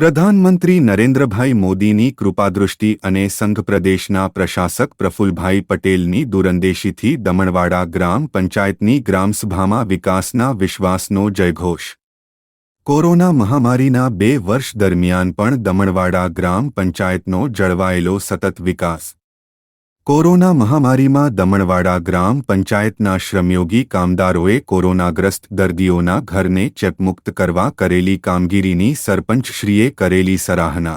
પ્રધાનમંત્રી નરેન્દ્રભાઈ મોદીની કૃપાદૃષ્ટિ અને સંઘ પ્રદેશના પ્રશાસક પ્રફુલભાઈ પટેલની દૂરંદેશીથી દમણવાડા ગ્રામ પંચાયતની ગ્રામસભામાં વિકાસના વિશ્વાસનો જયઘોષ. કોરોના મહામારીના બે વર્ષ દરમિયાન પણ દમણવાડા ગ્રામ પંચાયતનો જળવાયેલો સતત વિકાસ. કોરોના મહામારીમાં દમણવાડા ગ્રામ પંચાયતના શ્રમયોગી કામદારોએ કોરોનાગ્રસ્ત દર્દીઓના ઘરને ચેપમુક્ત કરવા કરેલી કામગીરીની સરપંચશ્રીએ કરેલી સરાહના.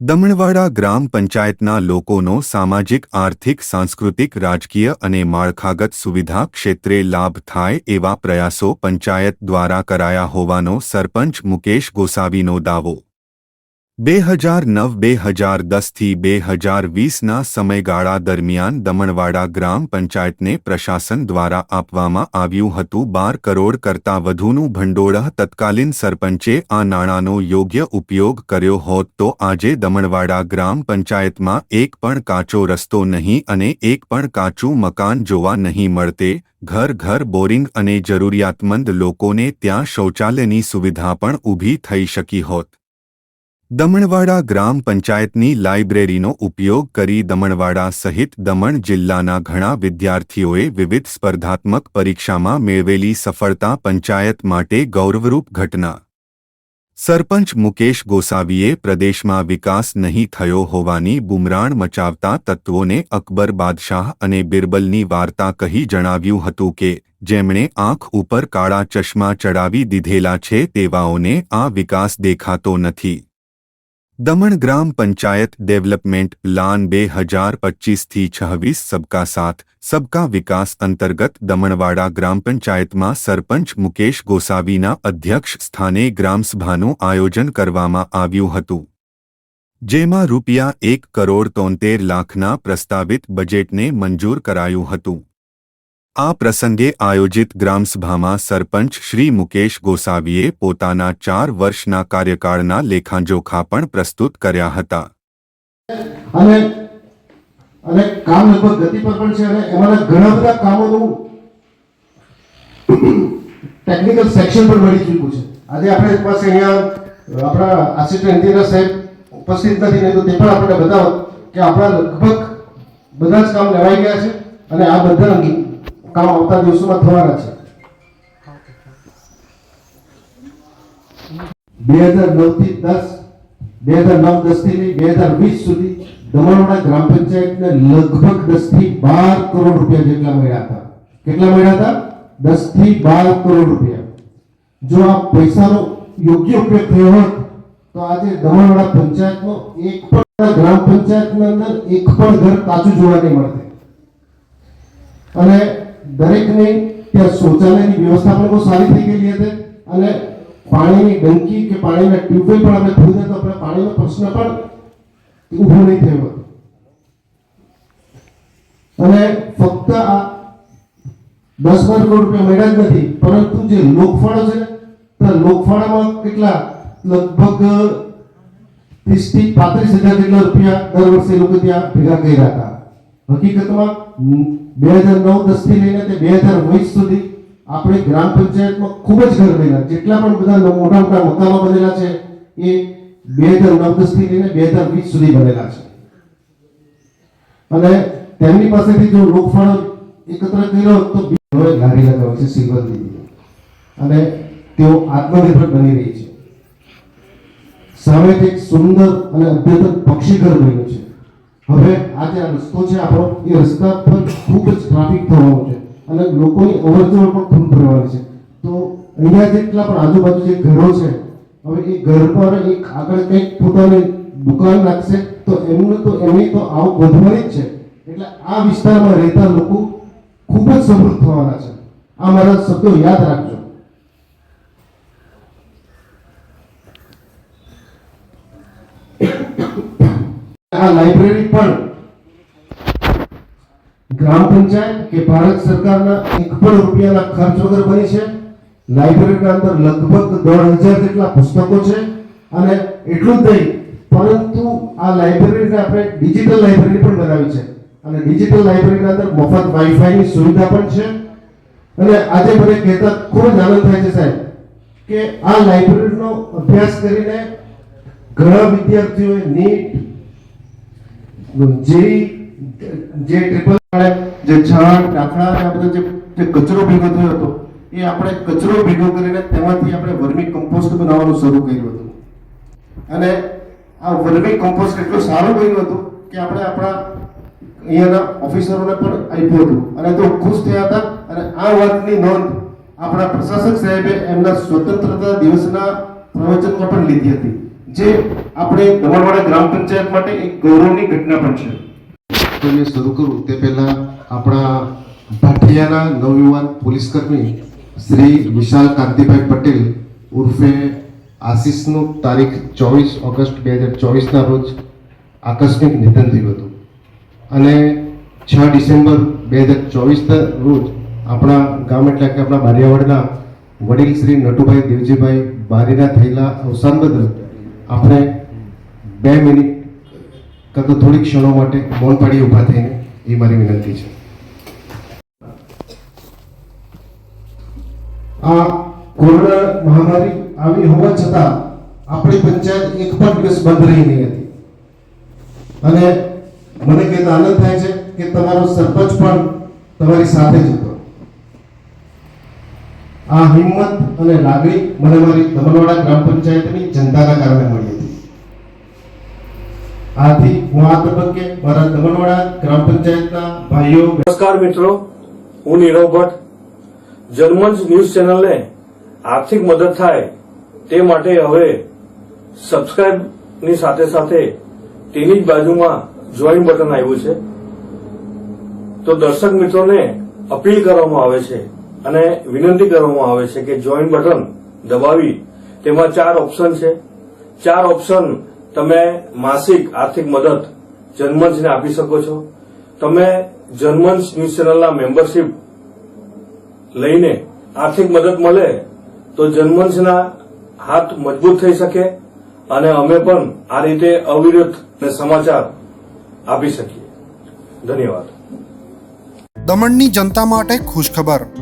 દમણવાડા ગ્રામ પંચાયતના લોકોનો સામાજિક, આર્થિક, સાંસ્કૃતિક, રાજકીય અને માળખાગત સુવિધા ક્ષેત્રે લાભ થાય એવા પ્રયાસો પંચાયત દ્વારા કરાયા હોવાનો સરપંચ મુકેશ ગોસાવીનો દાવો. બે હજાર નવ, બે હજાર દસથી બે હજાર વીસના સમયગાળા દરમિયાન દમણવાડા ગ્રામ પંચાયતને પ્રશાસન દ્વારા આપવામાં આવ્યું હતું. બાર કરોડ કરતાં વધુનું ભંડોળ તત્કાલીન સરપંચે આ નાણાંનો યોગ્ય ઉપયોગ કર્યો હોત તો આજે દમણવાડા ગ્રામ પંચાયતમાં એક પણ કાચો રસ્તો નહીં અને એક પણ કાચું મકાન જોવા નહીં મળતે. ઘર ઘર બોરિંગ અને જરૂરિયાતમંદ લોકોને ત્યાં શૌચાલયની સુવિધા પણ ઊભી થઈ શકી હોત. દમણવાડા ગ્રામ પંચાયતની લાઇબ્રેરીનો ઉપયોગ કરી દમણવાડા સહિત દમણ જિલ્લાના ઘણા વિદ્યાર્થીઓએ વિવિધ સ્પર્ધાત્મક પરીક્ષામાં મેળવેલી સફળતા પંચાયત માટે ગૌરવરૂપ ઘટના. સરપંચ મુકેશ ગોસાવીએ પ્રદેશમાં વિકાસ નહીં થયો હોવાની બુમરાણ મચાવતા તત્વોને અકબર બાદશાહ અને બિરબલની વાર્તા કહી જણાવ્યું હતું કે, જેમણે આંખ ઉપર કાળા ચશ્મા ચડાવી દીધેલા છે તેવાઓને આ વિકાસ દેખાતો નથી. દમણ ગ્રામ પંચાયત ડેવલપમેન્ટ પ્લાન બે હજાર પચીસથી છવ્વીસ સબકા સાથ, સબકા વિકાસ અંતર્ગત દમણવાડા ગ્રામ પંચાયતમાં સરપંચ મુકેશ ગોસાવીના અધ્યક્ષ સ્થાને ગ્રામસભાનું આયોજન કરવામાં આવ્યું હતું. જેમાં રૂપિયા એક કરોડ તોતેર લાખના પ્રસ્તાવિત બજેટને મંજૂર કરાયું હતું. આ પ્રસંગે આયોજિત ગ્રામસભામાં સરપંચ શ્રી મુકેશ ગોસાવીએ પોતાના ચાર વર્ષના કાર્યકાળના લેખાંજોખા પણ પ્રસ્તુત કર્યા હતા. અને અને કામ લગભગ ગતિ પર પણ છે અને એમાંના ઘણા બધા કામોનું ટેકનિકલ સેક્શન પણ મળી ચૂક્યું છે. આજે આપણે પાસે અહીંયા, આપણા આસિસ્ટન્ટ એન્જિનિયર સાહેબ ઉપસ્થિત નથી નહીં તો તે પણ આપણને બતાવો કે આપણા લગભગ બધા જ કામ લેવાઈ ગયા છે અને આ બધા કામ આવતા દિવસોમાં થવાના છે. બે હજાર નવથી દસ, બે હજાર નવ દસથી બે હજાર વીસ સુધી દમણવાડા ગ્રામ પંચાયતને લગભગ દસથી બાર કરોડ રૂપિયા જેટલા મળ્યા હતા. કેટલા મળ્યા હતા? દસથી બાર કરોડ રૂપિયા. જો આ પૈસાનો યોગ્ય ઉપયોગ થયો હોત, તો આજે દમણવાડા પંચાયતનો એક પણ ગ્રામ પંચાયતની અંદર એક પણ ઘર કાચું જોવા નહીં મળતે. અને દરેકને ત્યાં શૌચાલયની વ્યવસ્થા પણ બહુ સારી થઈ ગયેલી હતી અને પાણીની ડંકી કે પાણીના ટ્યુબવેલ પણ આપણે ખોદી તો આપણે પાણીનો પ્રશ્ન પણ ઊભો નહીં થયો અને ફક્ત આ દસ બાર કરોડ રૂપિયા મળ્યા જ નથી, પરંતુ જે લોકફાળો છે, તો લોકફાળામાં કેટલા? લગભગ ત્રીસથી પાંત્રીસ હજાર જેટલા રૂપિયા દર વર્ષે લોકો ત્યાં ભેગા કર્યા હતા. હકીકતમાં બે હજાર નવ દસથી લઈને તે બે હજાર વીસ સુધી આપણે ગ્રામ પંચાયતમાં ખૂબ જ ઘર બન્યા. જેટલા પણ બધા મોટા મોટા મકાનો બનેલા છે, એ બે હજાર નવ દસથી લઈને બે હજાર વીસ સુધી બનેલા છે. અને તેમની પાસેથી જો લોકફાળો એકત્ર કર્યો, તો હવે લારી લગાવે છે સિલ્વર લીધી અને તેઓ આત્મનિર્ભર બની રહી છે. સામે એક સુંદર અને અદ્યતન પક્ષી ઘર બન્યું છે. હવે આ જે આ રસ્તો છે આપણો, એ રસ્તા પર ખૂબ જ ટ્રાફિક થવાનો છે. અને લોકોની અવરજવર પણ ખૂબ ભરવાની છે. તો અહીંયા જેટલા પણ આજુબાજુ જે ઘરો છે, હવે એ ઘર પર એક આગળ કંઈક પોતાની દુકાન નાખશે તો એમનું તો, એમની તો આવક વધવાની જ છે. એટલે આ વિસ્તારમાં રહેતા લોકો ખૂબ જ સમૃદ્ધ થવાના છે. આ મારા શબ્દો યાદ રાખજો. આ લાઇબ્રેરી પણ ગ્રામ પંચાયત કે ભારત સરકારના એક પણ રૂપિયાના ખર્ચ વગર બની છે. લાઇબ્રેરીના અંદર લગભગ દોઢ હજાર જેટલા પુસ્તકો છે અને એટલું જ નહીં, પરંતુ આ લાઇબ્રેરીને આપણે ડિજિટલ લાઇબ્રેરી પણ બનાવી છે. અને ડિજિટલ લાઇબ્રેરીના અંદર મફત વાઈફાઈની સુવિધા પણ છે. અને આજે મને કહેતા ખૂબ જ આનંદ થાય છે સાહેબ કે આ લાઇબ્રેરીનો અભ્યાસ કરીને ઘણા વિદ્યાર્થીઓએ નીટ જે જે ટ્રિપલ જે દાખલા અને આ બધો જે કચરો ભેગો થયો હતો, એ આપણે કચરો ભેગો કરીને તેમાંથી આપણે વર્મી કમ્પોસ્ટ બનાવવાનું શરૂ કર્યું હતું. અને આ વર્મી કમ્પોસ્ટ એટલું સારું બન્યું હતું કે આપણે આપણા અહીંયાના ઓફિસરોને પણ આપ્યું હતું. અને તો ખુશ થયા હતા. અને આ વાતની નોંધ આપણા પ્રશાસક સાહેબે એમના સ્વતંત્રતા દિવસના પ્રવચનમાં પણ લીધી હતી. જે આપણે દમણવાડા ગ્રામ પંચાયત માટે એક ગૌરવની ઘટના પણ છે. તો મેં શરૂ કરું. તે પહેલાં આપણા ભાટિયાના નવયુવાન પોલીસકર્મી શ્રી વિશાલ કાંતિભાઈ પટેલ ઉર્ફે આશીષનું તારીખ ચોવીસ ઓગસ્ટ બે હજાર ચોવીસના રોજ આકસ્મિક નિધન થયું હતું. અને છ ડિસેમ્બર બે હજાર ચોવીસના રોજ આપણા ગામ એટલે કે આપણા બારિયાવાડના વડીલ શ્રી નટુભાઈ દેવજીભાઈ બારીના થયેલા અવસાન બદલ આપણે બે મિનિટ કાં તો થોડીક ક્ષણો માટે મૌન પાડી ઊભા થઈને. એ મારી વિનંતી છે. આ કોરોના મહામારી આવી હોવા છતાં આપણી પંચાયત એક પણ દિવસ બંધ રહી નહીં હતી. અને મને કહેતા આનંદ થાય છે કે તમારો સરપંચ પણ તમારી સાથે જ હતો. આ હિંમત અને લાગણી મને મારી દમણવાડા ગ્રામ પંચાયતની જનતાના કારણે મળી હતી. આથી હું આ તબક્કે મારા દમણવાડા ગ્રામ પંચાયતના ભાઈઓ નમસ્કાર મિત્રો, હું નીરવ ભટ્ટ. જર્મન્સ ન્યૂઝ ચેનલને આર્થિક મદદ થાય તે માટે હવે સબસ્ક્રાઇબની સાથે સાથે તેની જ બાજુમાં જોઈન બટન આવ્યું છે. તો દર્શક મિત્રોને અપીલ કરવામાં આવે છે અને વિનંતી કરવામાં આવે છે કે જોઈન બટન દબાવી. તેમાં ચાર ઓપ્શન છે. ચાર ઓપ્શન તમે માસિક આર્થિક મદદ જન્મંચને આપી શકો છો. તમે જર્મન્સ ન્યૂઝ ચેનલના મેમ્બરશીપ લઈને આર્થિક મદદ મળે તો જન્મંચના હાથ મજબૂત થઈ શકે અને અમે પણ આ રીતે અવિરત સમાચાર આપી શકીએ. ધન્યવાદ. દમણની જનતા માટે ખુશખબર.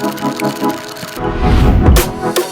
Thank you.